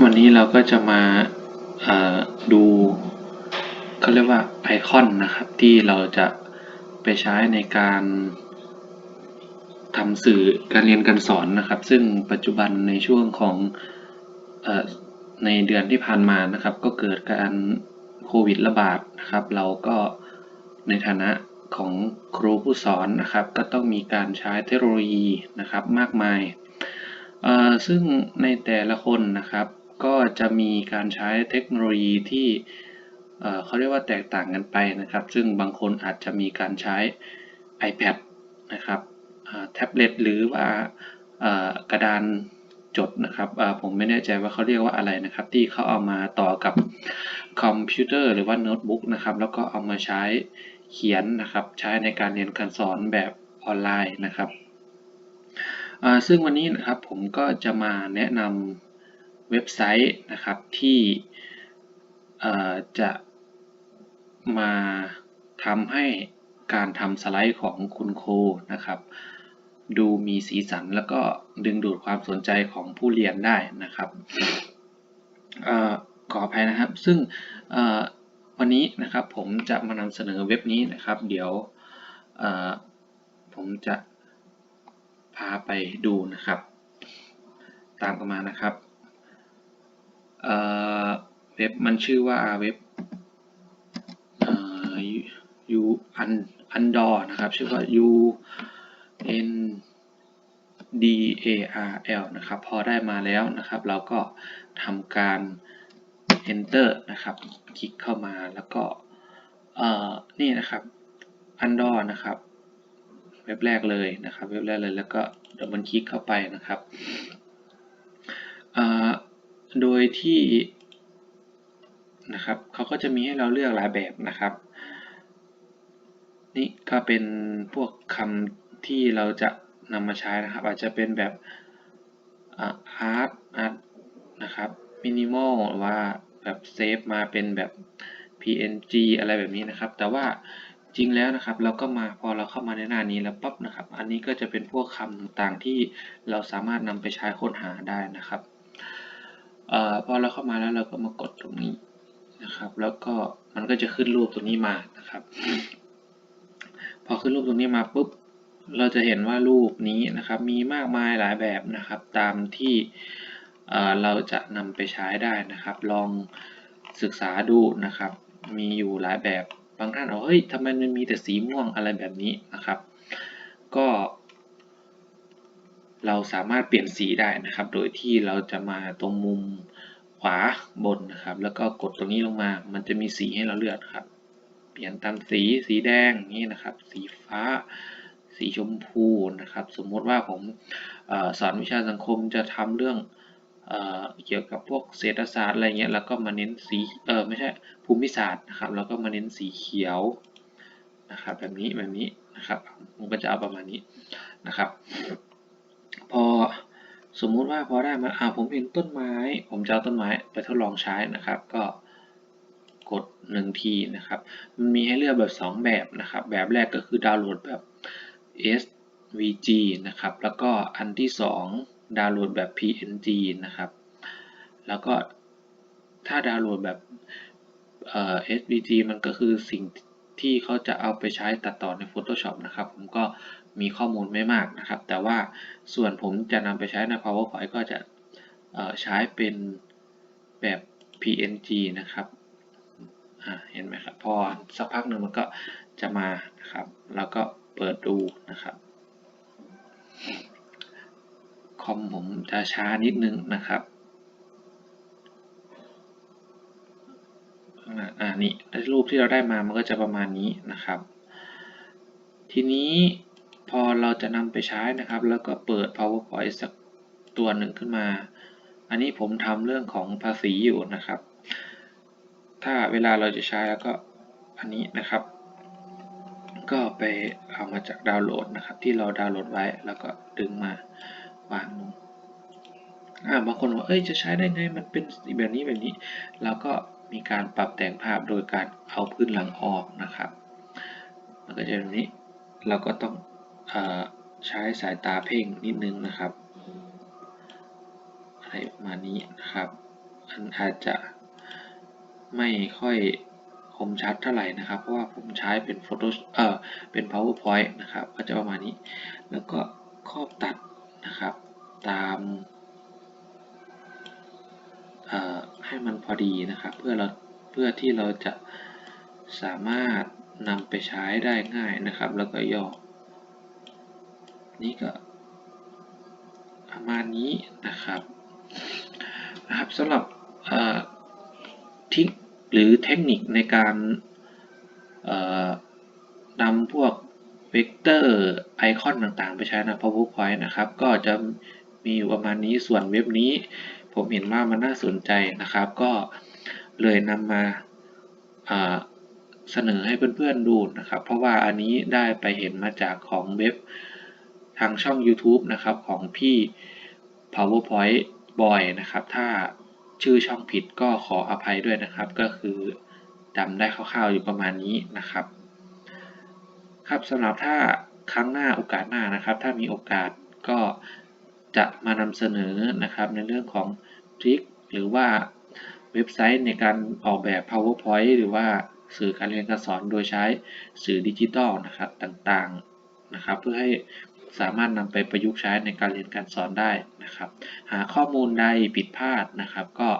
วันนี้เราก็จะมาเอ่อดูเขาเรียกว่าไอคอนนะครับ ที่เราจะไปใช้ในการทำสื่อการเรียนการสอนนะครับ ซึ่งปัจจุบันในช่วงของอในเดือนที่ผ่านมานะครับ ก็เกิดการโควิดระบาดนะครับ เราก็ในฐานะของครูผู้สอนนะครับ ก็ต้องมีการใช้เทคโนโลยีนะครับมากมายซึ่งในแต่ละคนนะครับ ก็จะมีการใช้เทคโนโลยีที่เเขาเรียกว่าแตกต่างกันไปนะครับ ซึ่งบางคนอาจจะมีการใช้ iPad นะครับแท็บเล็ตหรือว่ากระดานจดนะครับผมไม่แน่ใจว่าเขาเรียกว่าอะไรนะครับ ที่เขาเอามาต่อกับคอมพิวเตอร์หรือว่าโน้ตบุ๊กนะครับ แล้วก็เอามาใช้เขียนนะครับ ใช้ในการเรียนการสอนแบบออนไลน์นะครับซึ่งวันนี้นะครับผมก็จะมาแนะนำ เว็บไซต์นะครับที่จะมาทำให้การทำสไลด์ของคุณครูนะครับ ดูมีสีสันแล้วก็ดึงดูดความสนใจของผู้เรียนได้นะครับออขออภัยนะครับ ซึ่งวันนี้นะครับผมจะมานำเสนอเว็บนี้นะครับ เดี๋ยวผมจะพาไปดูนะครับ ตามกันมานะครับ เว็บมันชื่อว่าเว็บเอ่อ u un undor นะครับ ชื่อว่า u n d a r l นะครับ พอได้มาแล้วนะครับ เราก็ทำการ enter นะครับ คลิกเข้ามาแล้วก็นี่นะครับ undor นะครับ เว็บแรกเลยนะครับ เว็บแรกเลยแล้วก็ดับเบิลคลิกเข้าไปนะครับ โดยที่นะครับเขาก็จะมีให้เราเลือกหลายแบบนะครับ นี่ก็เป็นพวกคำที่เราจะนำมาใช้นะครับ อาจจะเป็นแบบอาร์ตอาร์ตนะครับมินิมอลหรือว่าแบบเซฟมาเป็นแบบ png อะไรแบบนี้นะครับ แต่ว่าจริงแล้วนะครับ เราก็มาพอเราเข้ามาในหน้านี้แล้วปั๊บนะครับ อันนี้ก็จะเป็นพวกคำต่างๆที่เราสามารถนำไปใช้ค้นหาได้นะครับ ออพอเราเข้ามาแล้วเราก็มากดตรงนี้นะครับ แล้วก็มันก็จะขึ้นรูปตรงนี้มานะครับ พอขึ้นรูปตรงนี้มาปุ๊บเราจะเห็นว่ารูปนี้นะครับ มีมากมายหลายแบบนะครับ ตามที่เราจะนำไปใช้ได้นะครับ ลองศึกษาดูนะครับ มีอยู่หลายแบบบางท่านเอาเฮ้ยทำไมมันมีแต่สีม่วงอะไรแบบนี้นะครับ ก็ เราสามารถเปลี่ยนสีได้นะครับ โดยที่เราจะมาตรงมุมขวาบนนะครับ แล้วก็กดตรงนี้ลงมา มันจะมีสีให้เราเลือกครับ เปลี่ยนตามสี สีแดงนี่นะครับ สีฟ้า สีชมพูนะครับ สมมติว่าผมอสอนวิชาสังคมจะทำเรื่องเอเกี่ยวกับพวกเศรษฐศาสตร์อะไรเงี้ย แล้วก็มาเน้นสีเออไม่ใช่ภูมิศาสตร์นะครับ แล้วก็มาเน้นสีเขียวนะครับ แบบนี้แบบนี้นะครับ มันก็จะเอาประมาณนี้นะครับ พอสมมุติว่าพอได้มาอ่าผมเห็นต้นไม้ ผมจะเอาต้นไม้ไปทดลองใช้นะครับ ก็กด1ทีนะครับ มันมีให้เลือกแบบ 2 แบบนะครับ แบบแรกก็คือดาวน์โหลดแบบ SVG นะครับ แล้วก็อันที่ 2 ดาวน์โหลดแบบ PNG นะครับ แล้วก็ถ้าดาวน์โหลดแบบ SVG มันก็คือสิ่งที่เขาจะเอาไปใช้ตัดต่อใน Photoshop นะครับ ผมก็ มีข้อมูลไม่มากนะครับ แต่ว่าส่วนผมจะนำไปใช้ใน PowerPoint ก็จะใช้เป็นแบบ PNG นะครับเห็นไหมครับ พอสักพักหนึ่งมันก็จะมานะครับ แล้วก็เปิดดูนะครับ คอมผมจะช้านิดนึงนะครับอ่านี่รูปที่เราได้มามันก็จะประมาณนี้นะครับ ทีนี้ พอเราจะนำไปใช้นะครับ แล้วก็เปิด powerpoint สักตัวหนึ่งขึ้นมา อันนี้ผมทำเรื่องของภาษีอยู่นะครับ ถ้าเวลาเราจะใช้แล้วก็อันนี้นะครับ ก็ไปเอามาจากดาวน์โหลดนะครับ ที่เราดาวน์โหลดไว้แล้วก็ดึงมาวางลงอ่าบางคนว่าเอ้ยจะใช้ได้ไงมันเป็นแบบนี้แบบนี้แล้วก็มีการปรับแต่งภาพโดยการเอาพื้นหลังออกนะครับ มันก็จะแบบนี้เราก็ต้อง ใช้สายตาเพ่งนิดนึงนะครับอะไรประมาณนี้นะครับมันอาจจะไม่ค่อยคมชัดเท่าไหร่นะครับ เพราะว่าผมใช้เป็น Photo เอ่อเป็น PowerPoint นะครับ ก็จะประมาณนี้ แล้วก็ครอบตัดนะครับ ตามให้มันพอดีนะครับ เพื่อเราเพื่อที่เราจะสามารถนำไปใช้ได้ง่ายนะครับ แล้วก็ย่อ นี่ก็ประมาณนี้นะครับนะครับสำหรับทิกหรือเทคนิคในการนำพวกเวกเตอร์ไอคอนต่างๆ ไปใช้ใน PowerPoint นะครับ ก็จะมีอยู่ประมาณนี้ส่วนเว็บนี้ ผมเห็นว่ามันน่าสนใจนะครับ ก็เลยนำมาเสนอให้เพื่อนๆดูนะครับ เพราะว่าอันนี้ได้ไปเห็นมาจากของเว็บ ทางช่อง YouTube นะครับของพี่ PowerPoint Boy นะครับ ถ้าชื่อช่องผิดก็ขออภัยด้วยนะครับ ก็คือจำได้คร่าวๆอยู่ประมาณนี้นะครับ ครับสำหรับถ้าครั้งหน้าโอกาสหน้านะครับ ถ้ามีโอกาสก็จะมานำเสนอนะครับในเรื่องของทริคหรือว่าเว็บไซต์ในการออกแบบ PowerPoint หรือว่าสื่อการเรียนการสอนโดยใช้สื่อดิจิทัลนะครับต่างๆนะครับ เพื่อให้ สามารถนำไปประยุกต์ใช้ในการเรียนการสอนได้นะครับ หาข้อมูลใดผิดพลาดนะครับ ก็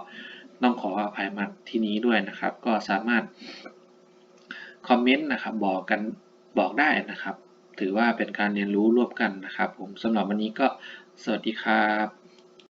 ต้องขออภัยมาที่นี้ด้วยนะครับ ก็สามารถคอมเมนต์นะครับบอกกันบอกได้นะครับ ถือว่าเป็นการเรียนรู้ร่วมกันนะครับ ผมสำหรับวันนี้ก็สวัสดีครับ